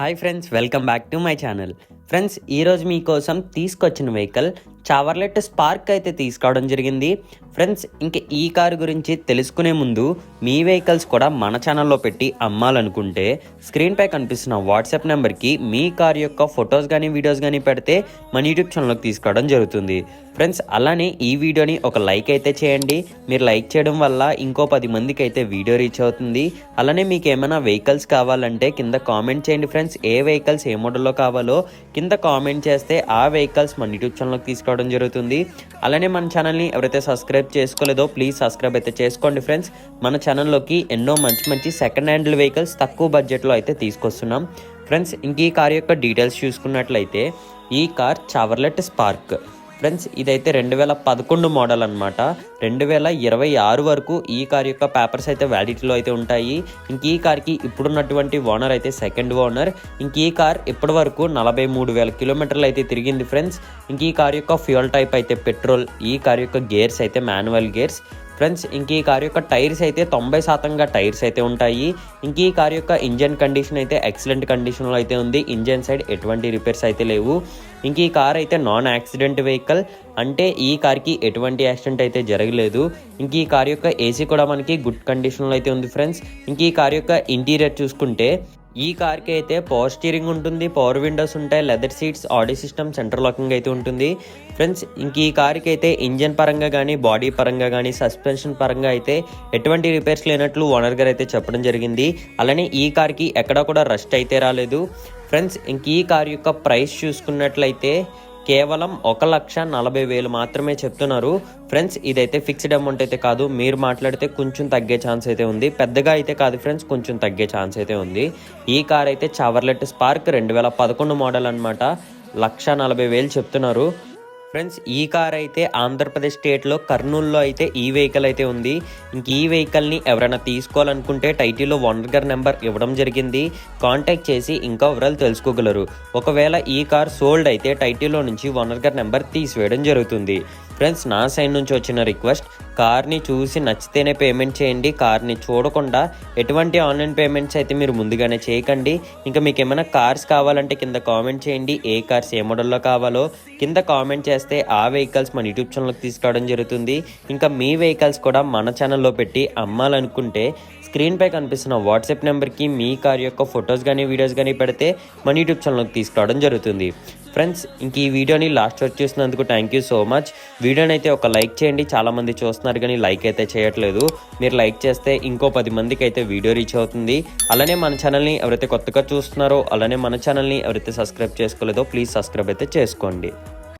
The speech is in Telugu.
Hi friends welcome back to my channel friends ఈరోజు మీకోసం తీసుకొచ్చిన వెహికల్ చావర్లెట్ స్పార్క్ అయితే తీసుకోవడం జరిగింది. ఫ్రెండ్స్ ఇంక ఈ కారు గురించి తెలుసుకునే ముందు మీ వెహికల్స్ కూడా మన ఛానల్లో పెట్టి అమ్మాలనుకుంటే స్క్రీన్పై కనిపిస్తున్న వాట్సాప్ నెంబర్కి మీ కార్ యొక్క ఫొటోస్ కానీ వీడియోస్ కానీ పెడితే మన యూట్యూబ్ ఛానల్లోకి తీసుకోవడం జరుగుతుంది. ఫ్రెండ్స్ అలానే ఈ వీడియోని ఒక లైక్ అయితే చేయండి. మీరు లైక్ చేయడం వల్ల ఇంకో పది మందికి అయితే వీడియో రీచ్ అవుతుంది. అలానే మీకు ఏమైనా వెహికల్స్ కావాలంటే కింద కామెంట్ చేయండి ఫ్రెండ్స్ ఏ వెహికల్స్ ఏ మోడల్లో కావాలో కింద కామెంట్ చేస్తే ఆ వెహికల్స్ మన యూట్యూబ్ ఛానల్కి తీసుకోవడం జరుగుతుంది. అలానే మన ఛానల్ని ఎవరైతే సబ్స్క్రైబ్ చేసుకోలేదో ప్లీజ్ సబ్స్క్రైబ్ అయితే చేసుకోండి ఫ్రెండ్స్. మన ఛానల్లోకి ఎన్నో మంచి మంచి సెకండ్ హ్యాండ్ వెహికల్స్ తక్కువ బడ్జెట్లో అయితే తీసుకొస్తున్నాం. ఫ్రెండ్స్ ఇంక ఈ కార్ యొక్క డీటెయిల్స్ చూసుకున్నట్లయితే ఈ కార్ చావర్లెట్ స్పార్క్ ఫ్రెండ్స్ ఇదైతే రెండు వేల పదకొండు మోడల్ అనమాట రెండు వేల ఇరవై ఆరు వరకు ఈ కార్ యొక్క పేపర్స్ అయితే వ్యాలిటీలో అయితే ఉంటాయి. ఇంక ఈ కార్కి ఇప్పుడున్నటువంటి ఓనర్ అయితే సెకండ్ ఓనర్. ఇంక ఈ కార్ ఇప్పటి వరకు నలభై మూడు వేల కిలోమీటర్లు అయితే తిరిగింది ఫ్రెండ్స్. ఇంక ఈ కార్ యొక్క ఫ్యూయల్ టైప్ అయితే పెట్రోల్ ఈ కార్ యొక్క గేర్స్ అయితే మాన్యువల్ గేర్స్ ఫ్రెండ్స్ ఇంక ఈ కార్ యొక్క టైర్స్ అయితే తొంభై శాతంగా టైర్స్ అయితే ఉంటాయి. ఇంక ఈ కార్ యొక్క ఇంజన్ కండిషన్ అయితే ఎక్సలెంట్ కండిషన్లో అయితే ఉంది. ఇంజన్ సైడ్ ఎటువంటి రిపేర్స్ అయితే లేవు. ఇంక ఈ కార్ అయితే నాన్ యాక్సిడెంట్ వెహికల్. అంటే ఈ కార్కి ఎటువంటి యాక్సిడెంట్ అయితే జరగలేదు. ఇంక ఈ కార్ యొక్క ఏసీ కూడా మనకి గుడ్ కండిషన్లో అయితే ఉంది ఫ్రెండ్స్. ఇంక ఈ కార్ యొక్క ఇంటీరియర్ చూసుకుంటే ఈ కార్కి అయితే పవర్ స్టీరింగ్ ఉంటుంది పవర్ విండోస్ ఉంటాయి leather seats audio system centre locking అయితే ఉంటుంది. ఫ్రెండ్స్ ఇంక ఈ కార్కి అయితే ఇంజన్ పరంగా కానీ బాడీ పరంగా కానీ సస్పెన్షన్ పరంగా అయితే ఎటువంటి రిపేర్స్ లేనట్లు ఓనర్ గారు అయితే చెప్పడం జరిగింది. అలానే ఈ కార్కి ఎక్కడా కూడా రస్ట్ అయితే రాలేదు. ఫ్రెండ్స్ ఇంక ఈ కార్ యొక్క ప్రైస్ చూసుకున్నట్లయితే కేవలం ఒక లక్ష నలభై వేలు మాత్రమే చెప్తున్నారు. ఫ్రెండ్స్ ఇదైతే ఫిక్స్డ్ అమౌంట్ అయితే కాదు. మీరు మాట్లాడితే కొంచెం తగ్గే ఛాన్స్ అయితే ఉంది. పెద్దగా అయితే కాదు ఫ్రెండ్స్ కొంచెం తగ్గే ఛాన్స్ అయితే ఉంది. ఈ కార్ అయితే చవర్లెట్ స్పార్క్ రెండు వేల పదకొండు మోడల్ అనమాట లక్ష నలభై వేలు చెప్తున్నారు. ఫ్రెండ్స్ ఈ కార్ అయితే ఆంధ్రప్రదేశ్ స్టేట్లో కర్నూలులో అయితే ఈ వెహికల్ అయితే ఉంది. ఇంక ఈ వెహికల్ని ఎవరైనా తీసుకోవాలనుకుంటే టైటిల్లో ఓనర్ గారి నెంబర్ ఇవ్వడం జరిగింది. కాంటాక్ట్ చేసి ఇంకా వివరాలు తెలుసుకోగలరు. ఒకవేళ ఈ కార్ సోల్డ్ అయితే టైటిల్లో నుంచి ఓనర్ గారి నెంబర్ తీసివేయడం జరుగుతుంది. ఫ్రెండ్స్ నా సైడ్ నుంచి వచ్చిన రిక్వెస్ట్ కార్ని చూసి నచ్చితేనే పేమెంట్ చేయండి. కార్ని చూడకుండా ఎటువంటి ఆన్లైన్ పేమెంట్స్ అయితే మీరు ముందుగానే చేయకండి. ఇంకా మీకు ఏమైనా కార్స్ కావాలంటే కింద కామెంట్ చేయండి. ఏ కార్స్ ఏ మోడల్లో కావాలో కింద కామెంట్ చేస్తే ఆ వెహికల్స్ మన యూట్యూబ్ ఛానల్కి తీసుకురావడం జరుగుతుంది. ఇంకా మీ వెహికల్స్ కూడా మన ఛానల్లో పెట్టి అమ్మాలనుకుంటే స్క్రీన్పై కనిపిస్తున్న వాట్సాప్ నెంబర్కి మీ కార్ యొక్క ఫొటోస్ కానీ వీడియోస్ కానీ పెడితే మన యూట్యూబ్ ఛానల్కి తీసుకురావడం జరుగుతుంది. ఫ్రెండ్స్ ఇంక ఈ వీడియోని లాస్ట్ వరకు చూసినందుకు థ్యాంక్ యూ సో మచ్ వీడియోని అయితే ఒక లైక్ చేయండి. చాలామంది చూస్తున్నారు కానీ లైక్ అయితే చేయట్లేదు. మీరు లైక్ చేస్తే ఇంకో పది మందికి అయితే వీడియో రీచ్ అవుతుంది. అలానే మన ఛానల్ని ఎవరైతే కొత్తగా చూస్తున్నారో అలానే మన ఛానల్ని ఎవరైతే సబ్స్క్రైబ్ చేసుకోలేదో ప్లీజ్ సబ్స్క్రైబ్ అయితే చేసుకోండి.